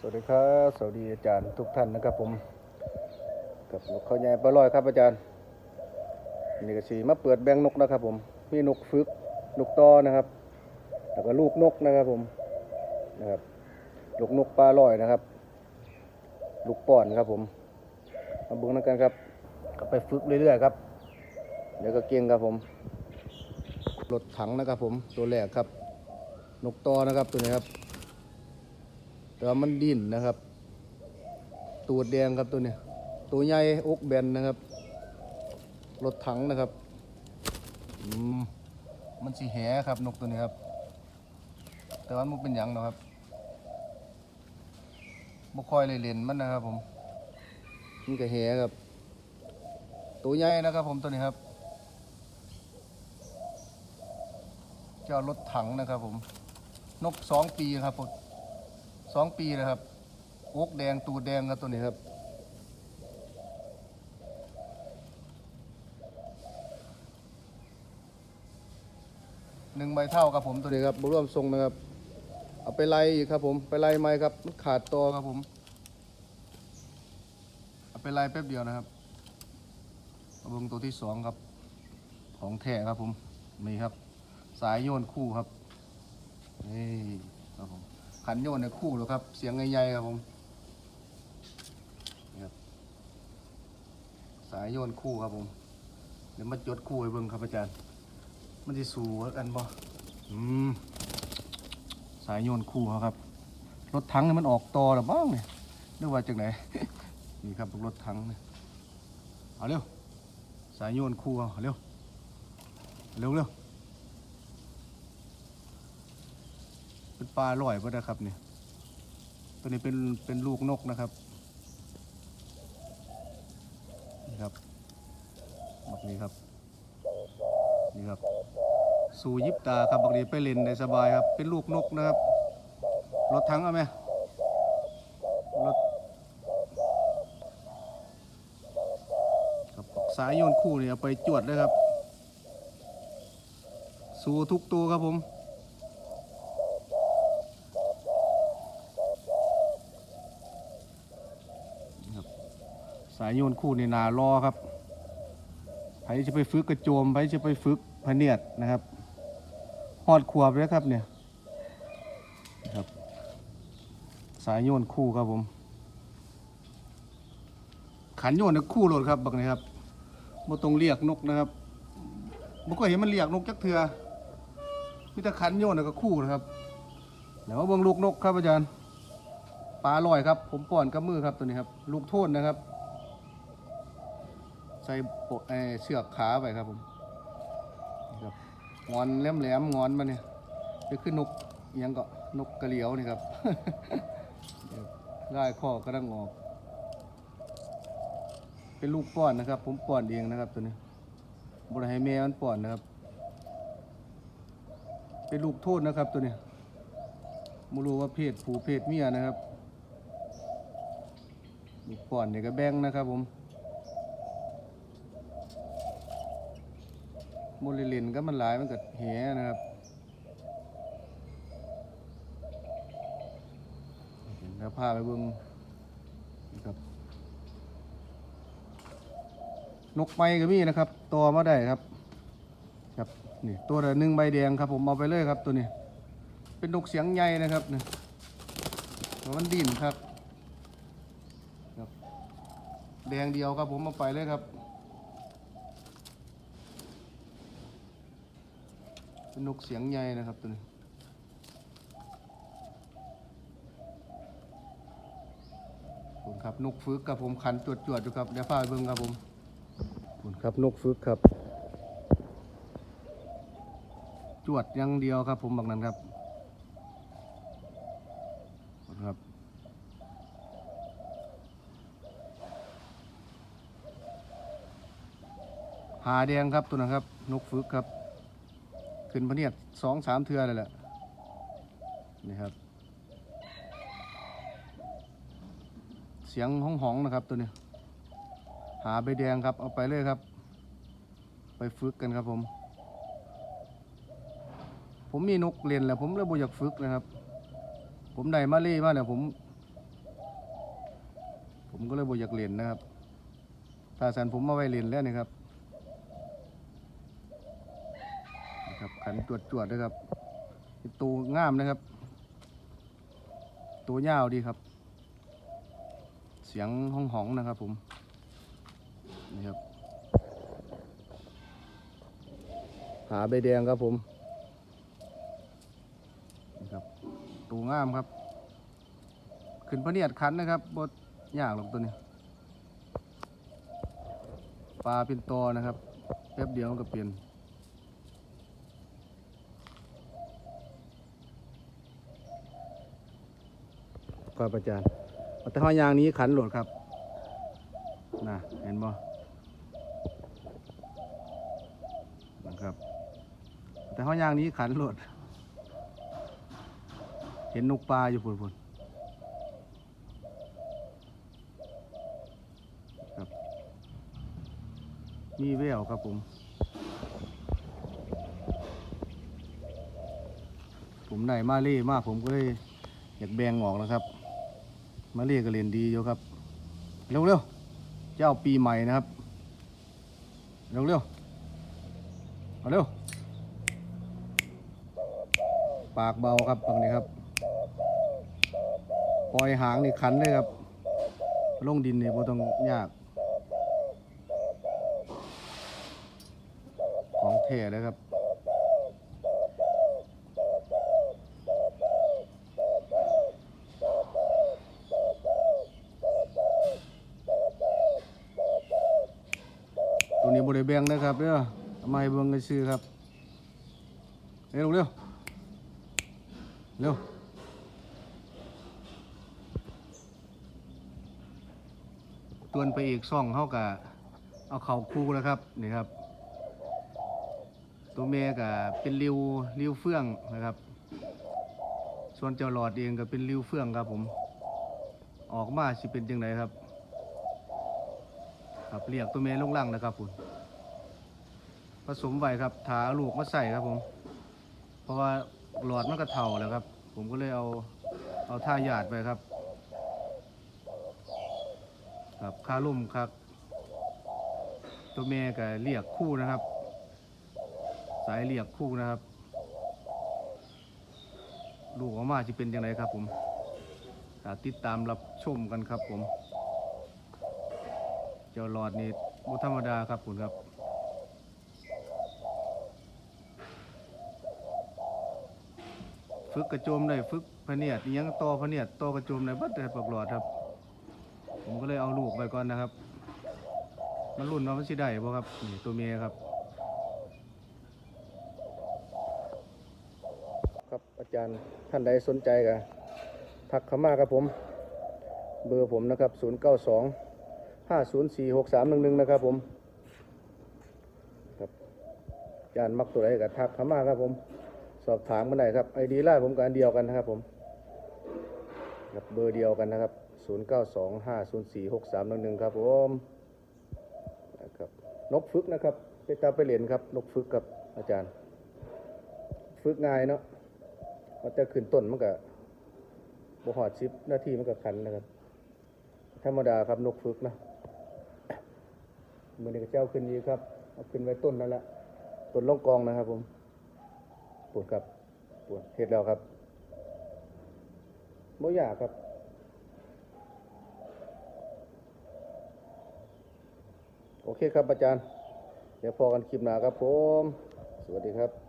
สวัสดีครับสวัสดีอาจารย์ทุกท่านนะครับผม กับนกเขาใหญ่ปลาลอยครับอาจารย์นี่ก็สีมาเปิดแบงนกนะครับผมมีนกฟึกนกตอนะครับ แล้วก็ลูกนกนะครับผมนะครับลูกนกปลาลอยนะครับ ลูกป้อนครับผมมาบิ่งนำกันครับ ก็ไปฝึกเรื่อยๆครับเดี๋ยวก็เก่งครับผมรถถังนะครับผมตัวแรกครับ นกตอนะครับตัวนี้ครับ แต่ว่ามันดิ้นนะครับตัวแดงครับตัวนี้ตัวใหญ่อกแบนนะครับ รถถังนะครับอืมมันสีแหครับนกตัวนี้ครับ แต่ว่ามันเป็นหยังนะครับบ่ค่อยเลยเล่นมันนะครับ ผมมันก็แหครับ ตัวใหญ่นะครับ ผมตัวนี้ครับเจ้ารถถังนะครับ ผม นกสองปีครับผม สองปีนะครับโอกแดงตูดแดงครับตัวนี้ครับ หนึ่งใบเท่าครับผมตัวนี้ครับบร่วมทรงนะครับ เอาไปไล่อีกครับผม ไปไล่ไม้ครับ ขาดตัวครับผม เอาไปไล่แป๊บเดียวนะครับเอาเบ่งตัวที่สองครับ ของแท้ครับผม นี่ครับ สายโยนคู่ครับ นี่ครับผม ขันโยนในคู่เลยครับ เสียงใหญ่ๆครับผมครับสายโยนคู่ครับผม เดี๋ยวมาจดคู่ให้เบิ่งครับอาจารย์ มันจะสูกันบ่อืมสายโยนคู่ครับ รถถังมันออกต่อหรือบ้างเนี่ยนึกว่าจากไหน นี่ครับรถถังเนี่ยเอาเร็ว สายโยนคู่เอาเร็ว เร็วเร็ว เป็นปลาลอยป่ะนะครับเนี่ยตัวนี้เป็นเป็นลูกนกนะครับนี่ครับแบบนี้ครับนี่ครับ สู่ยิบตาครับบักนี้ไปเล่นได้สบายครับ เป็นลูกนกนะครับรถถังเอาไหมรถครับสายโยนคู่เนี่ยไปจวดเลยครับ สู่ทุกตัวครับผม สาย โยนคู่ในนารอครับไผจะไปฝึกกระโจมไผจะไปฝึกพเนียดนะครับหอดขวบเลยครับเนี่ยครับ สายโยนคู่ครับผม ขันโยนคู่โหลดครับบักนี้ครับบ่ตรงเรียกนกนะครับบ่ก็เห็นมันเรียกนกจักเถือมีแต่ขันโยนแล้วก็คู่นะครับเดี๋ยวมาเบิ่งลูกนกครับอาจารย์ปลาลอยครับ ผมป้อนกับมือครับตัวนี้ครับ ลูกโทษนะครับ ส่โปะเอ่อเชือกขาไปครับผมครับงอนแหลมๆงอนมาเนี่ยนี่คือนกยังก็นกกระเหลียวนี่ครับได้ข้อกระดังออก เป็นลูกป้อนนะครับ ผมป้อนเองนะครับตัวนี้บริให้แม่มันป้อนนะครับ เป็นลูกโทษนะครับตัวนี้ไม่รู้ว่าเพศผู้เพศเมียนะครับลูกป้อนเนี่ยก็แบ่งนะครับผม มเลลินก็มันหลายมันก็แหนะครับเดี๋ยวพาไปเบิ่งนะครับนกไม้ก็มีนะครับตัวมาได้ครับ ครับนี่ตัวละหนึ่งใบแดงครับผมเอาไปเลยครับตัวนี้ เป็นนกเสียงใหญ่นะครับนี่มันดิ่นครับ ครับ แดงเดียวครับผมเอาไปเลยครับ เป็นนกเสียงใหญ่นะครับตัวนี้ผมครับนกฟึกครับผมขันจวดจวดๆอยู่ครับเดี๋ยวพาไปเบิ่งครับผมผมครับนกฟึกครับ จวดอย่างเดียวครับผมบักนั้นครับขอบคุณครับหาแดงครับตัวนั้นครับ นกฟึกครับ ขึ้นพะเนียดสองสามเทือเลยแหละนี่ครับ เสียงห้องหองนะครับตัวนี้หาใบแดงครับเอาไปเลยครับ ไปฝึกกันครับผม ผมมีนกเรียนแหละผมเลยบ่อยากฝึกนะครับ ผมได้มาเล่มาเนี่ยผม ผมก็เลยบ่อยากเล่นนะครับถ้าสันผมมาไว้เล่นแล้วนี่ครับนะครับ ขันตรวจจวดๆด้วยครับตัวงามนะครับ ตัวยาวดีครับ เสียงห้องหองนะครับผมนี่ครับ หาใบแดงครับผมนี่ครับตัวงามครับ ขึ้นพะเนียดคันนะครับบดยากหรอกตัวนี้ปลาเป็นตอนะครับแป๊บเดียวก็เปลี่ยน ครับอาจารย์แต่ห้อยยางนี้ขันโหลดครับนะเห็นบ่นะครับ แต่ห้อยยางนี้ขันโหลด เห็นนกปลาอยู่พุ่นๆครับ มีแววครับผมผมได้มาเล่มากผมก็เลยอยากแบ่งออกนะครับ มาเล่ก็เรียนดีอยู่ครับ เร็วเร็วๆเจ้าปีใหม่นะครับ เร็วเร็วๆเอาเร็ว ปากเบาครับตรงนี้ครับ ปล่อยหางนี่คันเลยครับ ลงดินนี่บ่ต้องยาก ของแท้เลยครับ ตัวนี้บริเบงนะครับเด้อ เอามาให้เบิ่งกันซื้อครับเร็วเร็วเร็วตวนไปอีกซ่องเขากะเอาเข่าคู่แล้วครับนี่ครับ ตัวเมยกะเป็นริวริวเฟื่องนะครับ ส่วนเจ้าหลอดเองก็เป็นริวเฟื่องครับผม ออกมาสิเป็นยังไงครับ ครับเรียกตัวเมยลงล่างนะครับคุณ ผสมไว้ครับถาลูกมาใส่ครับผม เพราะว่าหลอดมันก็เท่าแล้วครับ ผมก็เลยเอาเอาท่าหยาดไปครับ ครับค่าลุ่มครับ ตัวเมยก็เรียกคู่นะครับ สายเรียกคู่นะครับ ลูกออกมาจะเป็นยังไงครับผมติดตามรับชมกันครับผม เจ้าหลอดนี่บ่ธรรมดาครับคุณครับ ฝึกกระโจมได้ฝึกพเนียดยังต่อพเนียดต่อกระโจมได้บัดแต่ปลอกหลอดครับ ผมก็เลยเอาลูกไปก่อนนะครับ มันรุ่นมันสิได้บ่ครับนี่ตัวเมียครับ ครับอาจารย์ท่านใดสนใจก็ทักเข้ามาครับผม เบอร์ผมนะครับ 092 5046311 นะครับผม ครับอาจารย์มักตัวใดก็ทักเข้ามาครับผม สอบถามกันได้ครับไอดีไลน์ผมกับอันเดียวกันนะครับผมครับเบอร์เดียวกันนะครับ 0925046311ครับผมนะครับนกฝึกนะครับไปตาไปเหรียญครับนกฝึกกับอาจารย์ ฝึกง่ายเนาะมันจะขึ้นต้นมันก็บ่หอดชิปหน้าที่มันก็ขันนะครับ ธรรมดาครับนกฝึกนะมือนี้ก็เจ้าขึ้นดีครับเอาขึ้นไว้ต้นนั่นแหละต้นล่องกองนะครับผม ปวดครับปวดเห็ดแล้วครับบ่ยากครับโอเคครับอาจารย์ เดี๋ยวพอกันคลิปหน้าครับผม สวัสดีครับ